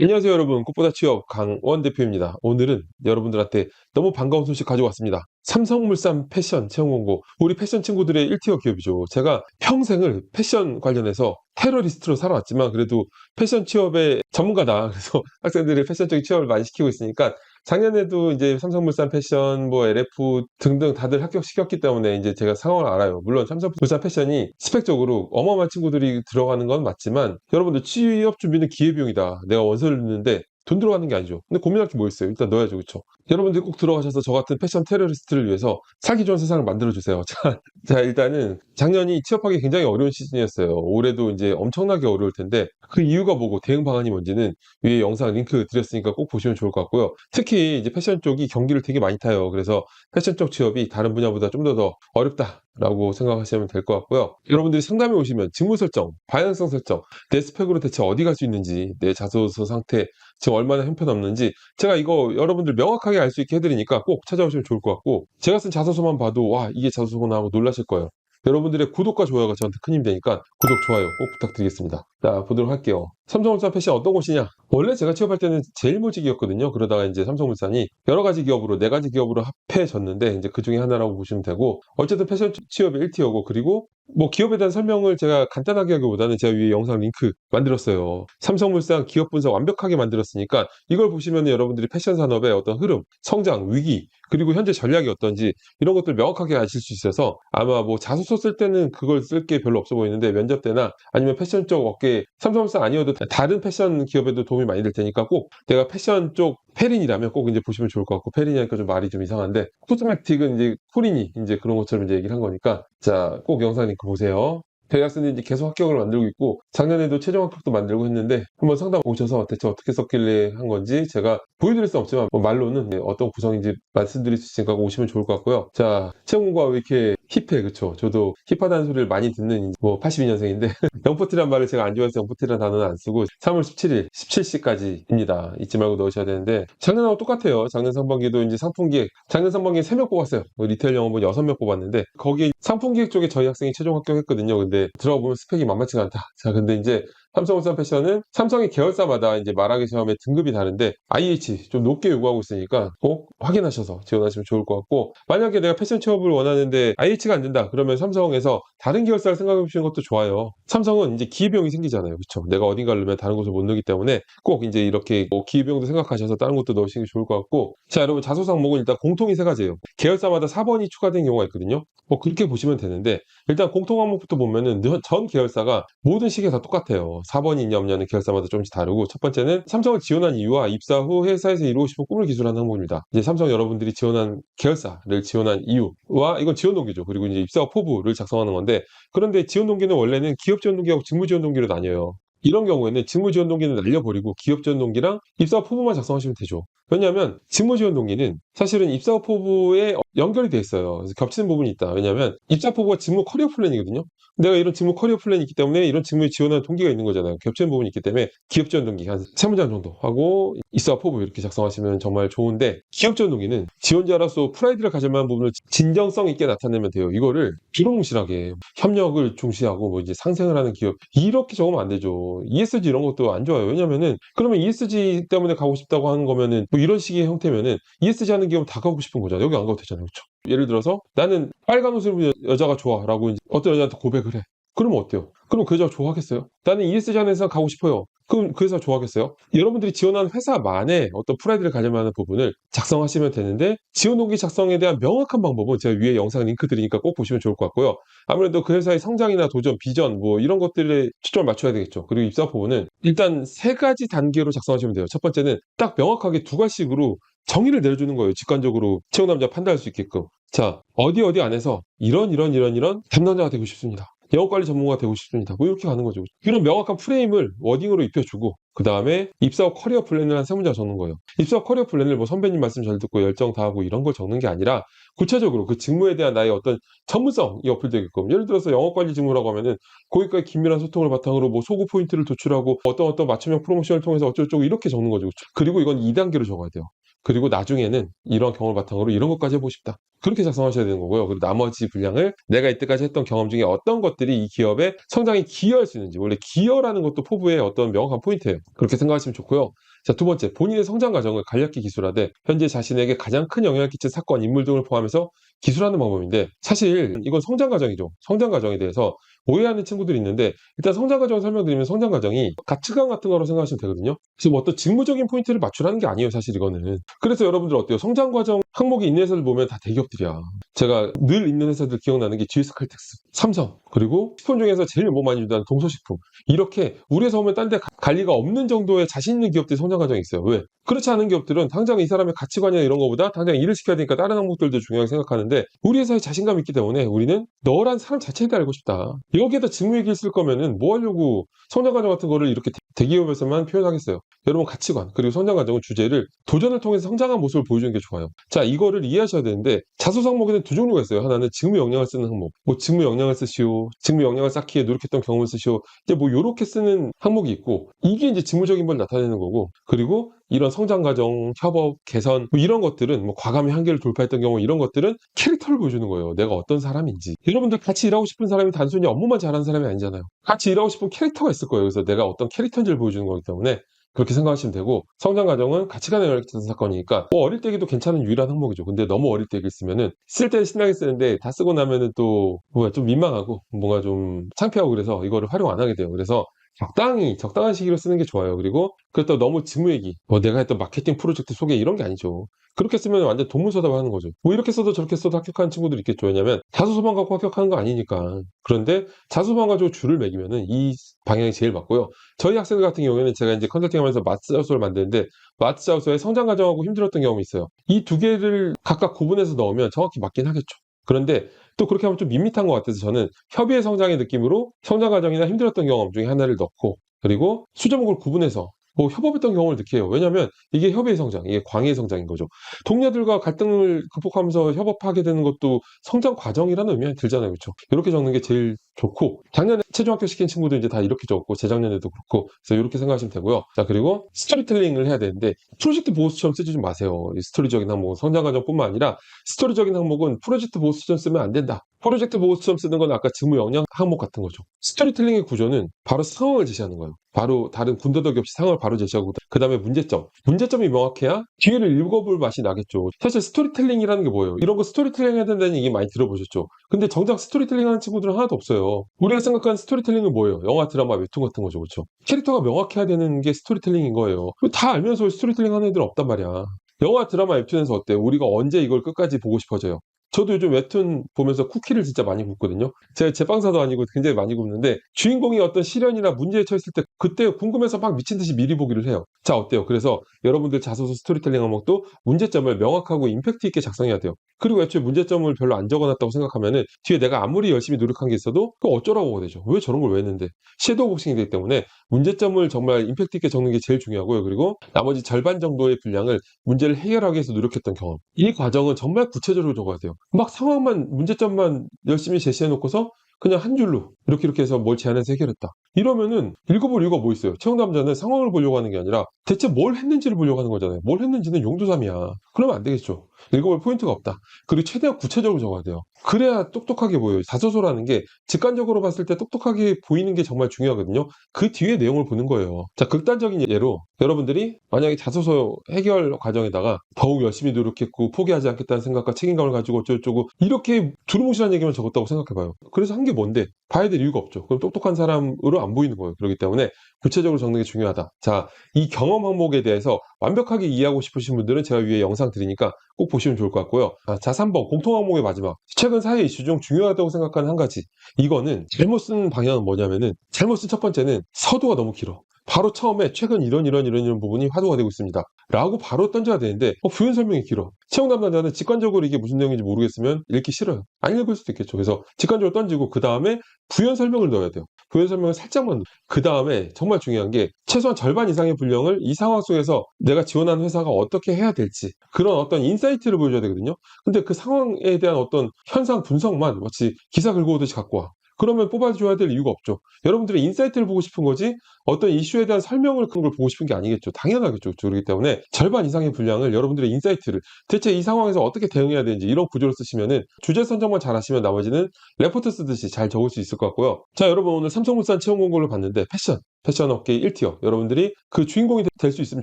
안녕하세요 여러분. 꽃보다 취업 강원 대표입니다. 오늘은 여러분들한테 너무 반가운 소식 가져왔습니다. 삼성물산 패션 채용 공고. 우리 패션 친구들의 1티어 기업이죠. 제가 평생을 패션 관련해서 테러리스트로 살아왔지만 그래도 패션 취업의 전문가다. 그래서 학생들의 패션적인 취업을 많이 시키고 있으니까 작년에도 이제 삼성물산 패션, 뭐 LF 등등 다들 합격시켰기 때문에 이제 제가 상황을 알아요. 물론 삼성물산 패션이 스펙적으로 어마어마한 친구들이 들어가는 건 맞지만 여러분들 취업 준비는 기회비용이다. 내가 원서를 넣는데 돈 들어가는 게 아니죠. 근데 고민할 게 뭐 있어요? 일단 넣어야죠. 그쵸? 여러분들이 꼭 들어가셔서 저 같은 패션 테러리스트를 위해서 살기 좋은 세상을 만들어 주세요. 자, 자, 일단은 작년이 취업하기 굉장히 어려운 시즌이었어요. 올해도 이제 엄청나게 어려울 텐데 그 이유가 뭐고 대응 방안이 뭔지는 위에 영상 링크 드렸으니까 꼭 보시면 좋을 것 같고요. 특히 이제 패션 쪽이 경기를 되게 많이 타요. 그래서 패션 쪽 취업이 다른 분야보다 좀 더 더 어렵다. 라고 생각하시면 될 것 같고요. 여러분들이 상담에 오시면 직무 설정, 방향성 설정, 내 스펙으로 대체 어디 갈 수 있는지, 내 자소서 상태, 지금 얼마나 형편없는지 제가 이거 여러분들 명확하게 알 수 있게 해드리니까 꼭 찾아오시면 좋을 것 같고 제가 쓴 자소서만 봐도 와 이게 자소서구나 하고 놀라실 거예요. 여러분들의 구독과 좋아요가 저한테 큰 힘이 되니까 구독, 좋아요 꼭 부탁드리겠습니다. 자, 보도록 할게요. 삼성물산 패션 어떤 곳이냐? 원래 제가 취업할 때는 제일 모직이었거든요. 그러다가 이제 삼성물산이 여러 가지 기업으로, 네 가지 기업으로 합해졌는데, 이제 그 중에 하나라고 보시면 되고, 어쨌든 패션 취업이 1티어고, 그리고 뭐 기업에 대한 설명을 제가 간단하게 하기보다는 제가 위에 영상 링크 만들었어요. 삼성물산 기업 분석 완벽하게 만들었으니까 이걸 보시면 여러분들이 패션 산업의 어떤 흐름, 성장, 위기, 그리고 현재 전략이 어떤지 이런 것들 명확하게 아실 수 있어서 아마 뭐 자소서 쓸 때는 그걸 쓸 게 별로 없어 보이는데 면접 때나 아니면 패션 쪽 업계 삼성물산 아니어도 다른 패션 기업에도 도움이 많이 될 테니까 꼭 내가 패션 쪽 페린이라면 꼭 이제 보시면 좋을 것 같고 페린이니까 좀 말이 좀 이상한데 코스메틱은 이제 코린이 이제 그런 것처럼 이제 얘기를 한 거니까 자 꼭 영상 링크 보세요. 대학생들이 계속 합격을 만들고 있고 작년에도 최종 합격도 만들고 했는데 한번 상담 오셔서 대체 어떻게 썼길래 한 건지 제가 보여드릴 수 없지만 뭐 말로는 어떤 구성인지 말씀드릴 수 있으니까 오시면 좋을 것 같고요. 자 채용 공고가 왜 이렇게 힙해 그쵸? 저도 힙하다는 소리를 많이 듣는 뭐 82년생인데 영포티란 말을 제가 안 좋아해서 영포티란 단어는 안 쓰고 3월 17일 17시까지입니다. 잊지 말고 넣으셔야 되는데 작년하고 똑같아요. 작년 상반기도 이제 상품기획 작년 상반기에 3명 뽑았어요. 뭐 리테일 영업은 6명 뽑았는데 거기에 상품기획 쪽에 저희 학생이 최종 합격했거든요. 근데 들어가 보면 스펙이 만만치가 않다. 자 근데 이제 삼성물산 패션은 삼성의 계열사마다 이제 말하기 시험에 등급이 다른데 IH 좀 높게 요구하고 있으니까 꼭 확인하셔서 지원하시면 좋을 것 같고 만약에 내가 패션 취업을 원하는데 IH가 안 된다 그러면 삼성에서 다른 계열사를 생각해 보시는 것도 좋아요. 삼성은 이제 기회비용이 생기잖아요. 그렇죠? 내가 어딘가를 넣으면 다른 곳을 못 넣기 때문에 꼭 이제 이렇게 뭐 기회비용도 생각하셔서 다른 것도 넣으시는 게 좋을 것 같고 자 여러분 자소서 항목은 일단 공통이 세 가지예요. 계열사마다 4번이 추가된 경우가 있거든요. 뭐 그렇게 보시면 되는데 일단 공통 항목부터 보면은 전 계열사가 모든 시기에 다 똑같아요. 4번이 있냐 없냐는 계열사마다 조금씩 다르고 첫 번째는 삼성을 지원한 이유와 입사 후 회사에서 이루고 싶은 꿈을 기술하는 항목입니다. 이제 삼성 여러분들이 지원한 계열사를 지원한 이유와 이건 지원 동기죠. 그리고 이제 입사 후 포부를 작성하는 건데 그런데 지원 동기는 원래는 기업 지원 동기하고 직무 지원 동기로 나뉘어요. 이런 경우에는 직무 지원 동기는 날려버리고 기업 지원 동기랑 입사 포부만 작성하시면 되죠. 왜냐하면 직무 지원 동기는 사실은 입사 포부에 연결이 돼 있어요. 그래서 겹치는 부분이 있다. 왜냐하면 입사 포부가 직무 커리어 플랜이거든요. 내가 이런 직무 커리어 플랜이 있기 때문에 이런 직무에 지원하는 동기가 있는 거잖아요. 겹치는 부분이 있기 때문에 기업 지원 동기 한 세 문장 정도 하고 입사 포부 이렇게 작성하시면 정말 좋은데 기업 지원 동기는 지원자로서 프라이드를 가질 만한 부분을 진정성 있게 나타내면 돼요. 이거를 비롱실하게 협력을 중시하고 뭐 이제 상생을 하는 기업 이렇게 적으면 안 되죠. ESG 이런 것도 안 좋아요. 왜냐면은 그러면 ESG 때문에 가고 싶다고 하는 거면은 뭐 이런 식의 형태면은 ESG 하는 기업 다 가고 싶은 거잖아요. 여기 안 가도 되잖아요. 그렇죠? 예를 들어서 나는 빨간 옷을 입은 여자가 좋아라고 어떤 여자한테 고백을 해. 그러면 어때요? 그럼 그 여자가 좋아하겠어요? 나는 ESG 하는 회사 가고 싶어요. 그럼 그 회사 좋아하겠어요? 여러분들이 지원한 회사만의 어떤 프라이드를 만한 부분을 작성하시면 되는데 지원 동기 작성에 대한 명확한 방법은 제가 위에 영상 링크 드리니까 꼭 보시면 좋을 것 같고요. 아무래도 그 회사의 성장이나 도전, 비전 뭐 이런 것들에 초점을 맞춰야 되겠죠. 그리고 입사 부분은 일단 세 가지 단계로 작성하시면 돼요. 첫 번째는 딱 명확하게 두 가지씩으로 정의를 내려주는 거예요. 직관적으로 채용 남자 판단할 수 있게끔. 자, 어디 어디 안에서 이런 이런 이런 이런 담당자가 되고 싶습니다. 영업 관리 전문가가 되고 싶습니다. 뭐 이렇게 가는 거죠. 이런 명확한 프레임을 워딩으로 입혀주고 그 다음에 입사 후 커리어 플랜을 한 세 문장 적는 거예요. 입사 후 커리어 플랜을 뭐 선배님 말씀 잘 듣고 열정 다하고 이런 걸 적는 게 아니라 구체적으로 그 직무에 대한 나의 어떤 전문성이 어필되게끔 예를 들어서 영업 관리 직무라고 하면은 고객과의 긴밀한 소통을 바탕으로 뭐 소구 포인트를 도출하고 어떤 어떤 맞춤형 프로모션을 통해서 어쩌고저쩌고 이렇게 적는 거죠. 그리고 이건 2단계로 적어야 돼요. 그리고 나중에는 이런 경험을 바탕으로 이런 것까지 해보고 싶다. 그렇게 작성하셔야 되는 거고요. 그리고 나머지 분량을 내가 이때까지 했던 경험 중에 어떤 것들이 이 기업의 성장에 기여할 수 있는지 원래 기여라는 것도 포부의 어떤 명확한 포인트예요. 그렇게 생각하시면 좋고요. 자, 두 번째, 본인의 성장 과정을 간략히 기술하되 현재 자신에게 가장 큰 영향을 끼친 사건, 인물 등을 포함해서 기술하는 방법인데 사실 이건 성장 과정이죠. 성장 과정에 대해서 오해하는 친구들이 있는데 일단 성장 과정을 설명드리면 성장 과정이 가치관 같은 거로 생각하시면 되거든요. 뭐 어떤 직무적인 포인트를 맞추라는 게 아니에요, 사실 이거는. 그래서 여러분들 어때요? 성장 과정 항목이 있는 회사들 보면 다 대기업들이야. 제가 늘 있는 회사들 기억나는 게 GS 칼텍스, 삼성, 그리고 식품 중에서 제일 뭐 많이 준다는 동서식품. 이렇게 우리 회사 오면 딴 데 갈 리가 없는 정도의 자신 있는 기업들이 성장 과정이 있어요. 왜? 그렇지 않은 기업들은 당장 이 사람의 가치관이나 이런 거보다 당장 일을 시켜야 되니까 다른 항목들도 중요하게 생각하는데 우리 회사에 자신감이 있기 때문에 우리는 너란 사람 자체에 대해 알고 싶다. 여기에다 직무 얘기를 쓸 거면은 뭐 하려고 성장 과정 같은 거를 이렇게 대기업에서만 표현하겠어요. 여러분 가치관 그리고 성장 과정은 주제를 도전을 통해서 성장한 모습을 보여주는 게 좋아요. 자 이거를 이해하셔야 되는데 자소서 항목에는 두 종류가 있어요. 하나는 직무 역량을 쓰는 항목, 뭐 직무 역량을 쓰시오, 직무 역량을 쌓기에 노력했던 경험을 쓰시오. 이제 뭐 요렇게 쓰는 항목이 있고 이게 이제 직무적인 걸 나타내는 거고 그리고 이런 성장 과정, 협업, 개선 뭐 이런 것들은 뭐 과감히 한계를 돌파했던 경우 이런 것들은 캐릭터를 보여주는 거예요. 내가 어떤 사람인지. 여러분들 같이 일하고 싶은 사람이 단순히 업무만 잘하는 사람이 아니잖아요. 같이 일하고 싶은 캐릭터가 있을 거예요. 그래서 내가 어떤 캐릭터인지를 보여주는 거기 때문에 그렇게 생각하시면 되고 성장 과정은 가치관에 연결된 사건이니까 뭐 어릴 때기도 괜찮은 유일한 항목이죠. 근데 너무 어릴 때 쓰면은 쓸때 신나게 쓰는데 다 쓰고 나면은 또 뭐가 좀 민망하고 뭔가 좀 창피하고 그래서 이거를 활용 안 하게 돼요. 그래서 적당히 적당한 시기로 쓰는 게 좋아요. 그리고 그렇다고 너무 직무 얘기, 뭐 내가 했던 마케팅 프로젝트 소개 이런 게 아니죠. 그렇게 쓰면 완전 동문서답 하는 거죠. 뭐 이렇게 써도 저렇게 써도 합격하는 친구들이 있겠죠. 왜냐면 자소서만 갖고 합격하는 거 아니니까. 그런데 자소서만 가지고 줄을 매기면은 이 방향이 제일 맞고요. 저희 학생들 같은 경우에는 제가 이제 컨설팅 하면서 마스 자소서를 만드는데 마스 자소서의 성장 과정하고 힘들었던 경험이 있어요. 이 두 개를 각각 구분해서 넣으면 정확히 맞긴 하겠죠. 그런데 또 그렇게 하면 좀 밋밋한 것 같아서 저는 협의의 성장의 느낌으로 성장 과정이나 힘들었던 경험 중에 하나를 넣고 그리고 수제목을 구분해서 뭐 협업했던 경험을 느껴요. 왜냐하면 이게 협의의 성장, 이게 광의의 성장인 거죠. 동료들과 갈등을 극복하면서 협업하게 되는 것도 성장 과정이라는 의미가 들잖아요. 그렇죠? 이렇게 적는 게 제일 좋고 작년에 최종 합격시킨 친구들 이제 다 이렇게 적고 재작년에도 그렇고 그래서 이렇게 생각하시면 되고요. 자 그리고 스토리텔링을 해야 되는데 프로젝트 보고서처럼 쓰지 좀 마세요. 이 스토리적인 항목은 성장 과정뿐만 아니라 스토리적인 항목은 프로젝트 보고서처럼 쓰면 안 된다. 프로젝트 보고서처럼 쓰는 건 아까 직무 역량 항목 같은 거죠. 스토리텔링의 구조는 바로 상황을 제시하는 거예요. 바로 다른 군더더기 없이 상황을 바로 제시하고 그 다음에 문제점. 문제점이 명확해야 뒤를 읽어볼 맛이 나겠죠. 사실 스토리텔링이라는 게 뭐예요? 이런 거 스토리텔링 해야 된다는 얘기 많이 들어보셨죠? 근데 정작 스토리텔링 하는 친구들은 하나도 없어요. 우리가 생각하는 스토리텔링은 뭐예요? 영화, 드라마, 웹툰 같은 거죠. 그렇죠? 캐릭터가 명확해야 되는 게 스토리텔링인 거예요. 다 알면서 스토리텔링 하는 애들은 없단 말이야. 영화, 드라마, 웹툰에서 어때요? 우리가 언제 이걸 끝까지 보고 싶어져요? 저도 요즘 웹툰 보면서 쿠키를 진짜 많이 굽거든요. 제가 제빵사도 아니고 굉장히 많이 굽는데 주인공이 어떤 시련이나 문제에 처했을 때 그때 궁금해서 막 미친 듯이 미리 보기를 해요. 자 어때요? 그래서 여러분들 자소서 스토리텔링 항목도 문제점을 명확하고 임팩트 있게 작성해야 돼요. 그리고 애초에 문제점을 별로 안 적어놨다고 생각하면은 뒤에 내가 아무리 열심히 노력한 게 있어도 그거 어쩌라고가 되죠. 왜 저런 걸 왜 했는데 섀도우 복싱이 되기 때문에 문제점을 정말 임팩트 있게 적는 게 제일 중요하고요. 그리고 나머지 절반 정도의 분량을 문제를 해결하기 위해서 노력했던 경험. 이 과정은 정말 구체적으로 적어야 돼요. 막 상황만 문제점만 열심히 제시해 놓고서 그냥 한 줄로 이렇게 이렇게 해서 뭘 제안해서 해결했다. 이러면은 읽어볼 이유가 뭐 있어요? 남자는 상황을 보려고 하는 게 아니라 대체 뭘 했는지를 보려고 하는 거잖아요. 뭘 했는지는 용도삼이야. 그러면 안 되겠죠. 읽어볼 포인트가 없다. 그리고 최대한 구체적으로 적어야 돼요. 그래야 똑똑하게 보여요. 자소서라는 게 직관적으로 봤을 때 똑똑하게 보이는 게 정말 중요하거든요. 그 뒤에 내용을 보는 거예요. 자, 극단적인 예로 여러분들이 만약에 자소서 해결 과정에다가 더욱 열심히 노력했고 포기하지 않겠다는 생각과 책임감을 가지고 어쩌고저쩌고 이렇게 두루뭉실한 얘기만 적었다고 생각해봐요. 그래서 한 게 뭔데? 봐야 될 이유가 없죠. 그럼 똑똑한 사람으로 안 보이는 거예요. 그렇기 때문에 구체적으로 적는 게 중요하다. 자, 이 경험 항목에 대해서 완벽하게 이해하고 싶으신 분들은 제가 위에 영상 드리니까 꼭 보시면 좋을 것 같고요. 아, 자, 3번 공통 항목의 마지막. 최근 사회 이슈 중 중요하다고 생각하는 한 가지. 이거는 잘못 쓴 방향은 뭐냐면은 잘못 쓴 첫 번째는 서두가 너무 길어. 바로 처음에 최근 이런 이런 이런 이런 부분이 화두가 되고 있습니다. 라고 바로 던져야 되는데 어, 부연 설명이 길어. 채용 담당자는 직관적으로 이게 무슨 내용인지 모르겠으면 읽기 싫어요. 안 읽을 수도 있겠죠. 그래서 직관적으로 던지고 그 다음에 부연 설명을 넣어야 돼요. 부연 설명을 살짝만 그 다음에 정말 중요한 게 최소한 절반 이상의 분량을 이 상황 속에서 내가 지원한 회사가 어떻게 해야 될지 그런 어떤 인사이트를 보여줘야 되거든요. 근데 그 상황에 대한 어떤 현상 분석만 마치 기사 긁어 오듯이 갖고 와. 그러면 뽑아줘야 될 이유가 없죠. 여러분들의 인사이트를 보고 싶은 거지 어떤 이슈에 대한 설명을 그런 걸 보고 싶은 게 아니겠죠. 당연하겠죠. 그렇기 때문에 절반 이상의 분량을 여러분들의 인사이트를 대체 이 상황에서 어떻게 대응해야 되는지 이런 구조로 쓰시면은 주제 선정만 잘 하시면 나머지는 레포트 쓰듯이 잘 적을 수 있을 것 같고요. 자, 여러분 오늘 삼성물산 채용 공고를 봤는데 패션, 패션 업계 1티어 여러분들이 그 주인공이 될 수 있으면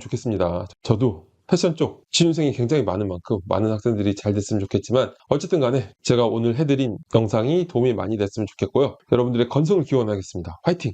좋겠습니다. 저도 패션 쪽 지원생이 굉장히 많은 만큼 많은 학생들이 잘 됐으면 좋겠지만 어쨌든 간에 제가 오늘 해드린 영상이 도움이 많이 됐으면 좋겠고요. 여러분들의 건승을 기원하겠습니다. 화이팅!